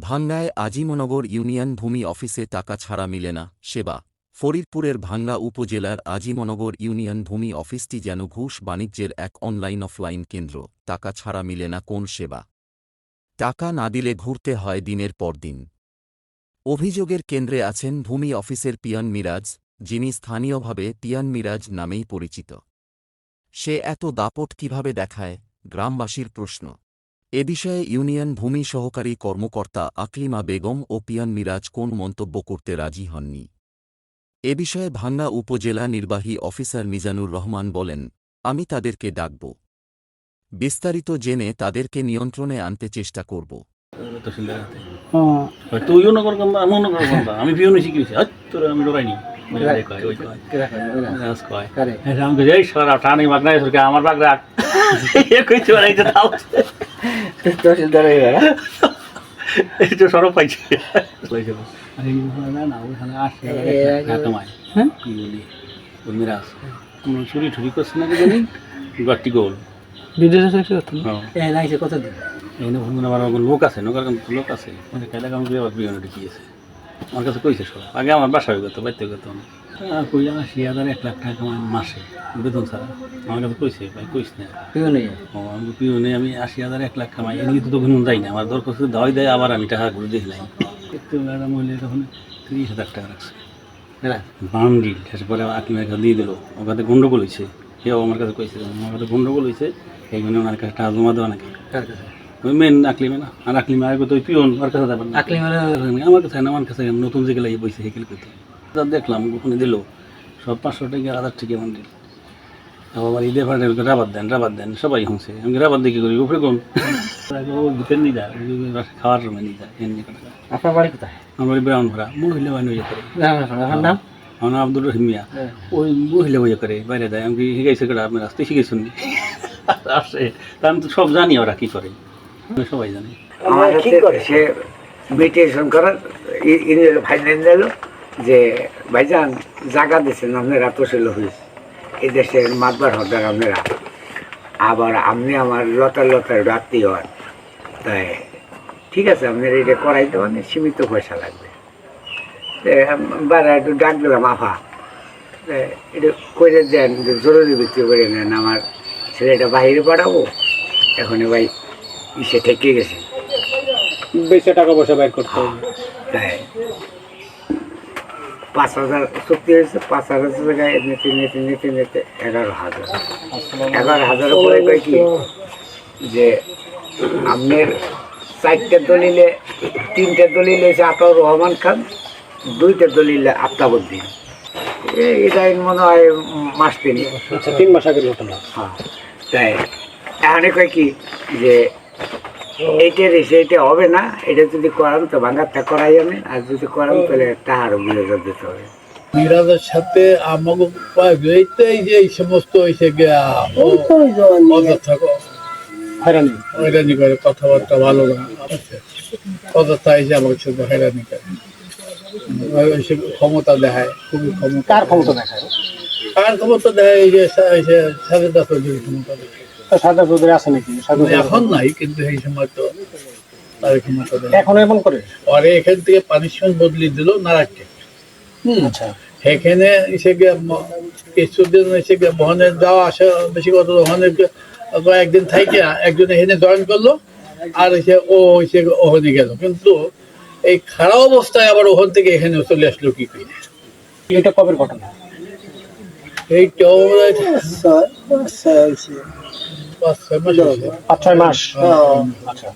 ভাঙ্গায় Azimnagar union ভূমি অফিসে টাকা ছাড়া মিলে না, সেবা। ফরিদপুরের ভাঙ্গা উপজেলার আজিমনগর ইউনিয়ন ভূমি অফিসটি যেন ঘুষ বাণিজ্যের এক অনলাইন অফলাইন কেন্দ্র, টাকা ছাড়া মিলে না কোন সেবা। টাকা না দিলে ঘুরতে হয় দিনের পর দিন। অভিযোগের কেন্দ্রে আছেন ভূমি অফিসের পিয়ান মিরাজ, যিনি স্থানীয়ভাবে পিয়ান মিরাজ নামেই পরিচিত। সে এত দাপট কীভাবে দেখায়, গ্রামবাসীর প্রশ্ন। এ বিষয়ে ইউনিয়ন ভূমি সহকারী কর্মকর্তা আকলিমা বেগম ও পিয়ান মিরাজ কোন মন্তব্য করতে রাজি হননি এ বিষয়ে ভাঙ্গা উপজেলা নির্বাহী অফিসার মিজানুর রহমান বলেন আমি তাদেরকে ডাকব বিস্তারিত জেনে তাদেরকে নিয়ন্ত্রণে আনতে চেষ্টা করব হ্যাঁ হয় আমি আমি। হ্যাঁ, আমার বাগরা এ কইতে পারে এই যে সরব পাইছে। হ্যাঁ? চুরি ঠুরি করছে না জানি? গাটি গোল। বিদেশে চাকরি করতেন হ্যাঁ। এখানে ভ্রমণ আমার লোক আছে নৌকার লোক আছে। মানে কাম করে আবার বিয়ে ঢুকিয়েছে আমার কাছে কইছে সব। আগে আমার বাসা হয়ে গেত বাড়িতে গেত। কই আশি হাজার এক লাখ টাকা আমার মাসে বেতন ছাড়া। আমার কাছে কইছে ভাই কইস না। ও আমি পিও নেই আমি আশি হাজার এক লাখ কামাই এনে কিন্তু তখন যাই না আমার দরকার শুধু দাওয়াই দেয় আবার আমি টাকা ঘুরে দেখি নাই। একটু একটা মহিলা তখন তিরিশ হাজার টাকা রাখছে বান্ডিল শেষ পরে আকিমের কাছে দিয়ে দিল ওর কাছে গন্ডগোল হয়েছে সেও আমার কাছে কইছে আমার কাছে গন্ডগোল হয়েছে এই জন্য ওনার কাছে টাকা জমা দেওয়া নাকি। ওই মেন আকলিমে না আর আকলিমে আগে তো পিওন ওর কাছে যাবেন না। আমার কাছে না আমার কাছে নতুন যে গেলে বইছে হেকেল করতে তা দেখলাম ওখানে দিল। সব পাঁচশো টাকা হাজার টাকা বান্ডিল আবার ঈদে ফাটে রাবার দেন রাবার দেন। সবাই হচ্ছে আমি রাবার দেখি করি উপরে কোন ভিতরে নিয়ে যায় খাওয়ার রুমে নিয়ে যায় এমনি করে আপনার বাড়ি কোথায়? আমার বাড়ি ব্রাউন ভরা মহিলা বাহিনী ইয়ে করে আপনার নাম? আমার নাম আব্দুর রহিম মিয়া। ওই মহিলা বইয়া করে বাইরে দেয় আমি শিখাইছে করে আপনার আসতে শিখেছেন আসে। তা আমি তো সব জানি ওরা কি করে। সবাই জানি। আমার সে মেডিটেশন করার ফাইনাল দিল যে ভাইজান জায়গা দিচ্ছেন আপনারা তসিল হয়েছে এই দেশের মাতবার হরদার আপনারা। আবার আপনি আমার লতার লতার আত্মীয় হন তাই ঠিক আছে আপনার এটা করাইতে মানে সীমিত পয়সা লাগবে। বারা একটু ডাক দিলাম আফা এটা করে দেন জরুরি ভিত্তি করে নেন আমার ছেলেটা বাইরে পাঠাবো। এখন ভাই ইসে ঠেকে গেছে। বেশি টাকা পয়সা বাইর করতে হবে। তাই। পাঁচ হাজার চুক্তি হয়েছে পাঁচ হাজার টাকায় নিতে নিতে নিতে নিতে এগারো হাজার। এগারো হাজার পরে কয় কি? যে আপনার চারটে দলিলে তিনটে দলিল হয়েছে আতাউর রহমান খান দুইটা দলিলে আফতাবুদ্দিন। এটা মনে হয় মাস তিন। তিন মাস আগের ঘটনা। হ্যাঁ। তাই এখানে কয় কি? যে এইটা রেসে এটা হবে না এটা যদি করান তো ভাঙারটা করাই আমি আর যদি করান তাহলে তাহারও বিরোধ দিতে হবে। মিরাজের সাথে আমাকে এইটাই যে এই সমস্ত এসে গিয়া অযথা হয়রানি। হয়রানি করে কথাবার্তা ভালো না আছে। অযথা এসে আমাকে শুধু হয়রানি করে। ক্ষমতা দেখায় খুবই ক্ষমতা কার ক্ষমতা দেখায়? কার ক্ষমতা দেখায় এই যে সা- এই যে সাড়ে দশ ক্ষমতা দেখায়। সাদা চৌধুরী আছে নাকি? সাদা এখন নাই কিন্তু এই সময় তো এখন এমন করে? পরে এখান থেকে পানিশমেন্ট বদলি দিল নারাককে আচ্ছা। এখানে এসে কিছুদিন এসে মোহনের যাওয়া আসা বেশি কথা মোহনের একদিন থেকে একজন এখানে জয়েন করল আর এসে ও এসে ওখানে গেল। কিন্তু এই খারাপ অবস্থায় আবার ওখান থেকে এখানে চলে আসলো কি করে? এটা কবের ঘটনা? এই পাঁচ ছয় মাস হয়েছে। পাঁচ ছয় মাস। আচ্ছা।